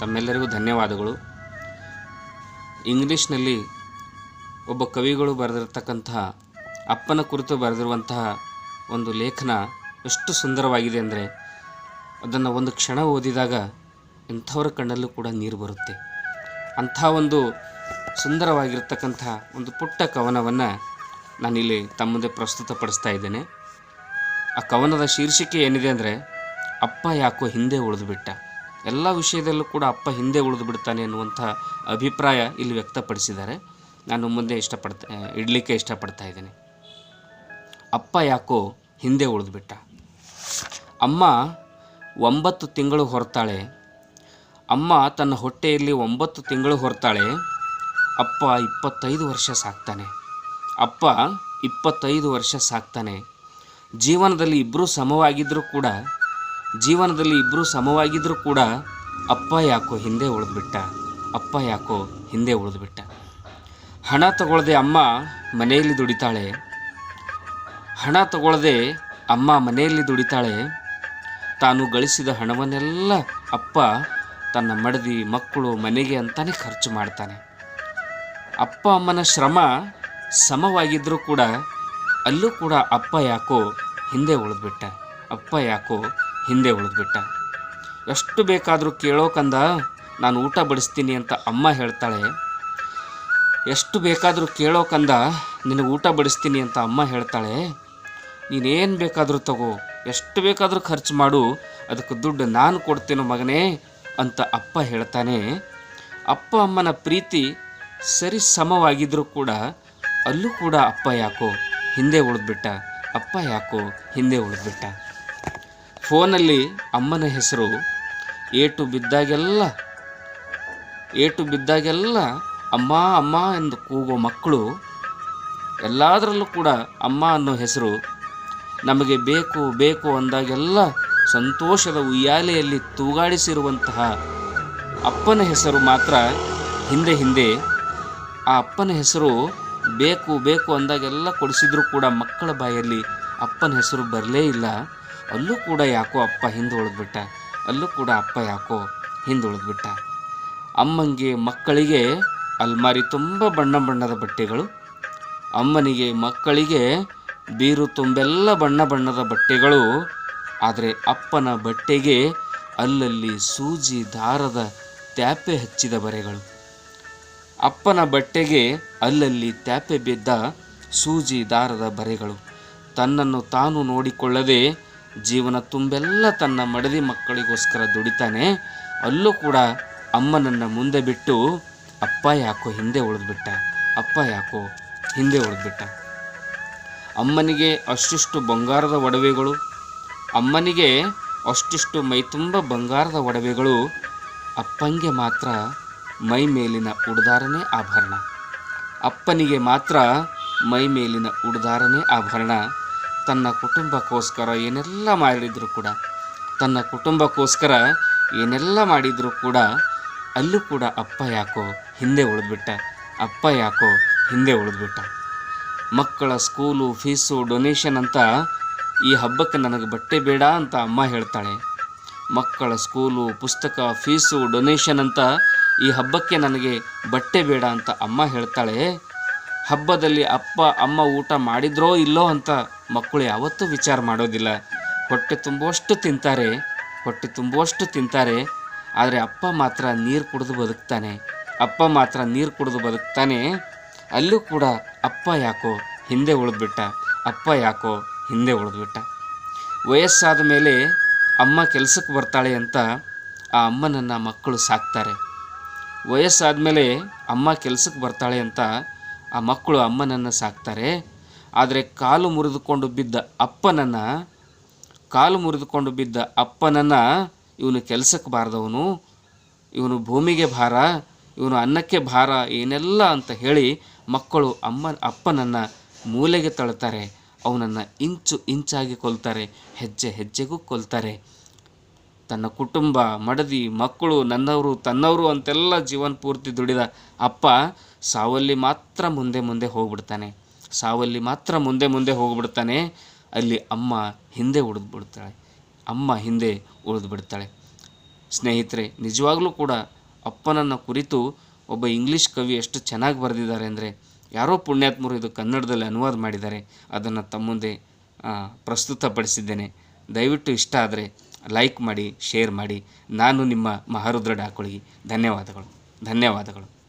ತಮ್ಮೆಲ್ಲರಿಗೂ ಧನ್ಯವಾದಗಳು. ಇಂಗ್ಲೀಷ್ನಲ್ಲಿ ಒಬ್ಬ ಕವಿಗಳು ಬರೆದಿರ್ತಕ್ಕಂತಹ, ಅಪ್ಪನ ಕುರಿತು ಬರೆದಿರುವಂತಹ ಒಂದು ಲೇಖನ ಎಷ್ಟು ಸುಂದರವಾಗಿದೆ ಅಂದರೆ, ಅದನ್ನು ಒಂದು ಕ್ಷಣ ಓದಿದಾಗ ಎಂಥವರ ಕಣ್ಣಲ್ಲೂ ಕೂಡ ನೀರು ಬರುತ್ತೆ. ಅಂಥ ಒಂದು ಸುಂದರವಾಗಿರ್ತಕ್ಕಂಥ ಒಂದು ಪುಟ್ಟ ಕವನವನ್ನು ನಾನಿಲ್ಲಿ ತಮ್ಮ ಮುಂದೆ ಪ್ರಸ್ತುತಪಡಿಸ್ತಾ ಇದ್ದೇನೆ. ಆ ಕವನದ ಶೀರ್ಷಿಕೆ ಏನಿದೆ ಅಂದರೆ, ಅಪ್ಪ ಯಾಕೋ ಹಿಂದೆ ಉಳಿದು ಬಿಟ್ಟ ಎಲ್ಲ ವಿಷಯದಲ್ಲೂ ಕೂಡ ಅಪ್ಪ ಹಿಂದೆ ಉಳಿದು ಬಿಡ್ತಾನೆ ಅನ್ನುವಂಥ ಅಭಿಪ್ರಾಯ ಇಲ್ಲಿ ವ್ಯಕ್ತಪಡಿಸಿದ್ದಾರೆ. ನಾನು ಮುಂದೆ ಇಷ್ಟಪಡ್ತಾ ಇಡಲಿಕ್ಕೆ ಇಷ್ಟಪಡ್ತಾ ಇದ್ದೀನಿ. ಅಪ್ಪ ಯಾಕೋ ಹಿಂದೆ ಉಳಿದು ಬಿಟ್ಟ. ಅಮ್ಮ ಒಂಬತ್ತು ತಿಂಗಳು ಹೊರತಾಳೆ. ಅಮ್ಮ ತನ್ನ ಹೊಟ್ಟೆಯಲ್ಲಿ ಒಂಬತ್ತು ತಿಂಗಳು ಹೊರತಾಳೆ. ಅಪ್ಪ ಇಪ್ಪತ್ತೈದು ವರ್ಷ ಸಾಕ್ತಾನೆ. ಅಪ್ಪ ಇಪ್ಪತ್ತೈದು ವರ್ಷ ಸಾಕ್ತಾನೆ. ಜೀವನದಲ್ಲಿ ಇಬ್ಬರೂ ಸಮವಾಗಿದ್ದರೂ ಕೂಡ ಜೀವನದಲ್ಲಿ ಇಬ್ಬರೂ ಸಮವಾಗಿದ್ದರೂ ಕೂಡ ಅಪ್ಪ ಯಾಕೋ ಹಿಂದೆ ಉಳಿದ್ಬಿಟ್ಟ, ಅಪ್ಪ ಯಾಕೋ ಹಿಂದೆ ಉಳಿದ್ಬಿಟ್ಟ. ಹಣ ತಗೊಳ್ಳದೆ ಅಮ್ಮ ಮನೆಯಲ್ಲಿ ದುಡಿತಾಳೆ. ಹಣ ತಗೊಳ್ಳದೆ ಅಮ್ಮ ಮನೆಯಲ್ಲಿ ದುಡಿತಾಳೆ. ತಾನು ಗಳಿಸಿದ ಹಣವನ್ನೆಲ್ಲ ಅಪ್ಪ ತನ್ನ ಮಡದಿ ಮಕ್ಕಳು ಮನೆಗೆ ಅಂತಾನೆ ಖರ್ಚು ಮಾಡ್ತಾನೆ. ಅಪ್ಪ ಅಮ್ಮನ ಶ್ರಮ ಸಮವಾಗಿದ್ದರೂ ಕೂಡ ಅಲ್ಲೂ ಕೂಡ ಅಪ್ಪ ಯಾಕೋ ಹಿಂದೆ ಉಳಿದ್ಬಿಟ್ಟ, ಅಪ್ಪ ಯಾಕೋ ಹಿಂದೆ ಉಳಿದ್ಬಿಟ್ಟ. ಎಷ್ಟು ಬೇಕಾದರೂ ಕೇಳೋಕಂದ ನಾನು ಊಟ ಬಡಿಸ್ತೀನಿ ಅಂತ ಅಮ್ಮ ಹೇಳ್ತಾಳೆ. ಎಷ್ಟು ಬೇಕಾದರೂ ಕೇಳೋಕಂದ ನಿನಗೆ ಊಟ ಬಡಿಸ್ತೀನಿ ಅಂತ ಅಮ್ಮ ಹೇಳ್ತಾಳೆ. ನೀನೇನು ಬೇಕಾದರೂ ತಗೋ, ಎಷ್ಟು ಬೇಕಾದರೂ ಖರ್ಚು ಮಾಡು, ಅದಕ್ಕೆ ದುಡ್ಡು ನಾನು ಕೊಡ್ತೀನೋ ಮಗನೇ ಅಂತ ಅಪ್ಪ ಹೇಳ್ತಾನೆ. ಅಪ್ಪ ಅಮ್ಮನ ಪ್ರೀತಿ ಸರಿ ಸಮವಾಗಿದ್ದರೂ ಕೂಡ ಅಲ್ಲೂ ಕೂಡ ಅಪ್ಪ ಯಾಕೋ ಹಿಂದೆ ಉಳಿದ್ಬಿಟ್ಟ. ಅಪ್ಪ ಯಾಕೋ ಹಿಂದೆ ಉಳಿದ್ಬಿಟ್ಟ. ಫೋನಲ್ಲಿ ಅಮ್ಮನ ಹೆಸರು ಏಟು ಬಿದ್ದಾಗೆಲ್ಲ ಏಟು ಬಿದ್ದಾಗೆಲ್ಲ ಅಮ್ಮ ಅಮ್ಮ ಎಂದು ಕೂಗೋ ಮಕ್ಕಳು ಎಲ್ಲದರಲ್ಲೂ ಕೂಡ ಅಮ್ಮ ಅನ್ನೋ ಹೆಸರು ನಮಗೆ ಬೇಕು ಬೇಕು ಅಂದಾಗೆಲ್ಲ ಸಂತೋಷದ ಉಯ್ಯಾಲೆಯಲ್ಲಿ ತೂಗಾಡಿಸಿರುವಂತಹ ಅಪ್ಪನ ಹೆಸರು ಮಾತ್ರ ಹಿಂದೆ ಹಿಂದೆ ಆ ಅಪ್ಪನ ಹೆಸರು ಬೇಕು ಬೇಕು ಅಂದಾಗೆಲ್ಲ ಕೊಡಿಸಿದ್ರು ಕೂಡ ಮಕ್ಕಳ ಬಾಯಲ್ಲಿ ಅಪ್ಪನ ಹೆಸರು ಬರಲೇ ಇಲ್ಲ. ಅಲ್ಲೂ ಕೂಡ ಯಾಕೋ ಅಪ್ಪ ಹಿಂದೆ ಉಳಿದ್ಬಿಟ್ಟ. ಅಲ್ಲೂ ಕೂಡ ಅಪ್ಪ ಯಾಕೋ ಹಿಂದೆ ಉಳಿದ್ಬಿಟ್ಟ. ಅಮ್ಮನಿಗೆ ಮಕ್ಕಳಿಗೆ ಅಲ್ಮಾರಿ ತುಂಬ ಬಣ್ಣ ಬಣ್ಣದ ಬಟ್ಟೆಗಳು. ಅಮ್ಮನಿಗೆ ಮಕ್ಕಳಿಗೆ ಬೀರು ತುಂಬೆಲ್ಲ ಬಣ್ಣ ಬಣ್ಣದ ಬಟ್ಟೆಗಳು. ಆದರೆ ಅಪ್ಪನ ಬಟ್ಟೆಗೆ ಅಲ್ಲಲ್ಲಿ ಸೂಜಿ ದಾರದ ತ್ಯಾಪೆ ಹಚ್ಚಿದ ಬರೆಗಳು. ಅಪ್ಪನ ಬಟ್ಟೆಗೆ ಅಲ್ಲಲ್ಲಿ ತ್ಯಾಪೆ ಬಿದ್ದ ಸೂಜಿ ದಾರದ ಬರೆಗಳು. ತನ್ನನ್ನು ತಾನು ನೋಡಿಕೊಳ್ಳದೆ ಜೀವನ ತುಂಬೆಲ್ಲ ತನ್ನ ಮಡದಿ ಮಕ್ಕಳಿಗೋಸ್ಕರ ದುಡಿತಾನೆ. ಅಲ್ಲೂ ಕೂಡ ಅಮ್ಮನನ್ನು ಮುಂದೆ ಬಿಟ್ಟು ಅಪ್ಪ ಯಾಕೋ ಹಿಂದೆ ಉಳಿದ್ಬಿಟ್ಟ, ಅಪ್ಪ ಯಾಕೋ ಹಿಂದೆ ಉಳಿದ್ಬಿಟ್ಟ. ಅಮ್ಮನಿಗೆ ಅಷ್ಟಿಷ್ಟು ಬಂಗಾರದ ಒಡವೆಗಳು, ಅಮ್ಮನಿಗೆ ಅಷ್ಟಿಷ್ಟು ಮೈತುಂಬ ಬಂಗಾರದ ಒಡವೆಗಳು, ಅಪ್ಪಂಗೆ ಮಾತ್ರ ಮೈ ಮೇಲಿನ ಉಡ್ದಾರನೇ ಆಭರಣ. ಅಪ್ಪನಿಗೆ ಮಾತ್ರ ಮೈ ಮೇಲಿನ ಉಡ್ದಾರನೇ ಆಭರಣ. ತನ್ನ ಕುಟುಂಬಕ್ಕೋಸ್ಕರ ಏನೆಲ್ಲ ಮಾಡಿದರೂ ಕೂಡ, ತನ್ನ ಕುಟುಂಬಕ್ಕೋಸ್ಕರ ಏನೆಲ್ಲ ಮಾಡಿದರೂ ಕೂಡ ಅಲ್ಲೂ ಕೂಡ ಅಪ್ಪ ಯಾಕೋ ಹಿಂದೆ ಉಳಿದ್ಬಿಟ್ಟ, ಅಪ್ಪ ಯಾಕೋ ಹಿಂದೆ ಉಳಿದ್ಬಿಟ್ಟ. ಮಕ್ಕಳ ಸ್ಕೂಲು ಫೀಸು ಡೊನೇಷನ್ ಅಂತ ಈ ಹಬ್ಬಕ್ಕೆ ನನಗೆ ಬಟ್ಟೆ ಬೇಡ ಅಂತ ಅಮ್ಮ ಹೇಳ್ತಾಳೆ. ಮಕ್ಕಳ ಸ್ಕೂಲು ಪುಸ್ತಕ ಫೀಸು ಡೊನೇಷನ್ ಅಂತ ಈ ಹಬ್ಬಕ್ಕೆ ನನಗೆ ಬಟ್ಟೆ ಬೇಡ ಅಂತ ಅಮ್ಮ ಹೇಳ್ತಾಳೆ. ಹಬ್ಬದಲ್ಲಿ ಅಪ್ಪ, ಅಮ್ಮ ಊಟ ಮಾಡಿದ್ರೋ ಇಲ್ಲೋ ಅಂತ ಮಕ್ಕಳು ಯಾವತ್ತೂ ವಿಚಾರ ಮಾಡೋದಿಲ್ಲ. ಹೊಟ್ಟೆ ತುಂಬುವಷ್ಟು ತಿಂತಾರೆ, ಹೊಟ್ಟೆ ತುಂಬುವಷ್ಟು ತಿಂತಾರೆ. ಆದರೆ ಅಪ್ಪ ಮಾತ್ರ ನೀರು ಕುಡಿದು ಬದುಕ್ತಾನೆ. ಅಪ್ಪ ಮಾತ್ರ ನೀರು ಕುಡಿದು ಬದುಕ್ತಾನೆ. ಅಲ್ಲೂ ಕೂಡ ಅಪ್ಪ ಯಾಕೋ ಹಿಂದೆ ಉಳಿದ್ಬಿಟ್ಟ. ಅಪ್ಪ ಯಾಕೋ ಹಿಂದೆ ಉಳಿದ್ಬಿಟ್ಟ. ವಯಸ್ಸಾದ ಮೇಲೆ ಅಮ್ಮ ಕೆಲಸಕ್ಕೆ ಬರ್ತಾಳೆ ಅಂತ ಆ ಅಮ್ಮನನ್ನು ಮಕ್ಕಳು ಸಾಕ್ತಾರೆ. ವಯಸ್ಸಾದ ಮೇಲೆ ಅಮ್ಮ ಕೆಲಸಕ್ಕೆ ಬರ್ತಾಳೆ ಅಂತ ಆ ಮಕ್ಕಳು ಅಮ್ಮನನ್ನು ಸಾಕ್ತಾರೆ. ಆದರೆ ಕಾಲು ಮುರಿದುಕೊಂಡು ಬಿದ್ದ ಅಪ್ಪನನ್ನು, ಕಾಲು ಮುರಿದುಕೊಂಡು ಬಿದ್ದ ಅಪ್ಪನನ್ನು ಇವನು ಕೆಲಸಕ್ಕೆ ಬಾರದವನು, ಇವನು ಭೂಮಿಗೆ ಭಾರ, ಇವನು ಅನ್ನಕ್ಕೆ ಭಾರ, ಏನೆಲ್ಲ ಅಂತ ಹೇಳಿ ಮಕ್ಕಳು ಅಮ್ಮ, ಅಪ್ಪನನ್ನು ಮೂಲೆಗೆ ತಳ್ತಾರೆ, ಅವನನ್ನು ಇಂಚು ಇಂಚಾಗಿ ಕೊಲ್ತಾರೆ, ಹೆಜ್ಜೆ ಹೆಜ್ಜೆಗೂ ಕೊಲ್ತಾರೆ. ತನ್ನ ಕುಟುಂಬ, ಮಡದಿ, ಮಕ್ಕಳು, ನನ್ನವರು, ತನ್ನವರು ಅಂತೆಲ್ಲ ಜೀವನ ಪೂರ್ತಿ ದುಡಿದ ಅಪ್ಪ ಸಾವಲ್ಲಿ ಮಾತ್ರ ಮುಂದೆ ಮುಂದೆ ಹೋಗ್ಬಿಡ್ತಾನೆ. ಸಾವಲ್ಲಿ ಮಾತ್ರ ಮುಂದೆ ಮುಂದೆ ಹೋಗಿಬಿಡ್ತಾನೆ. ಅಲ್ಲಿ ಅಮ್ಮ ಹಿಂದೆ ಉಳಿದು ಬಿಡ್ತಾಳೆ. ಅಮ್ಮ ಹಿಂದೆ ಉಳಿದ್ಬಿಡ್ತಾಳೆ ಸ್ನೇಹಿತರೆ, ನಿಜವಾಗ್ಲೂ ಕೂಡ ಅಪ್ಪನನ್ನು ಕುರಿತು ಒಬ್ಬ ಇಂಗ್ಲೀಷ್ ಕವಿ ಎಷ್ಟು ಚೆನ್ನಾಗಿ ಬರೆದಿದ್ದಾರೆ ಅಂದರೆ, ಯಾರೋ ಪುಣ್ಯಾತ್ಮರು ಇದು ಕನ್ನಡದಲ್ಲಿ ಅನುವಾದ ಮಾಡಿದ್ದಾರೆ. ಅದನ್ನು ತಮ್ಮ ಮುಂದೆ ಪ್ರಸ್ತುತಪಡಿಸಿದ್ದೇನೆ. ದಯವಿಟ್ಟು ಇಷ್ಟ ಆದರೆ ಲೈಕ್ ಮಾಡಿ, ಶೇರ್ ಮಾಡಿ. ನಾನು ನಿಮ್ಮ ಮಹಾರುದ್ರ ಡಾಕೊಳಗಿ ಧನ್ಯವಾದಗಳು. ಧನ್ಯವಾದಗಳು.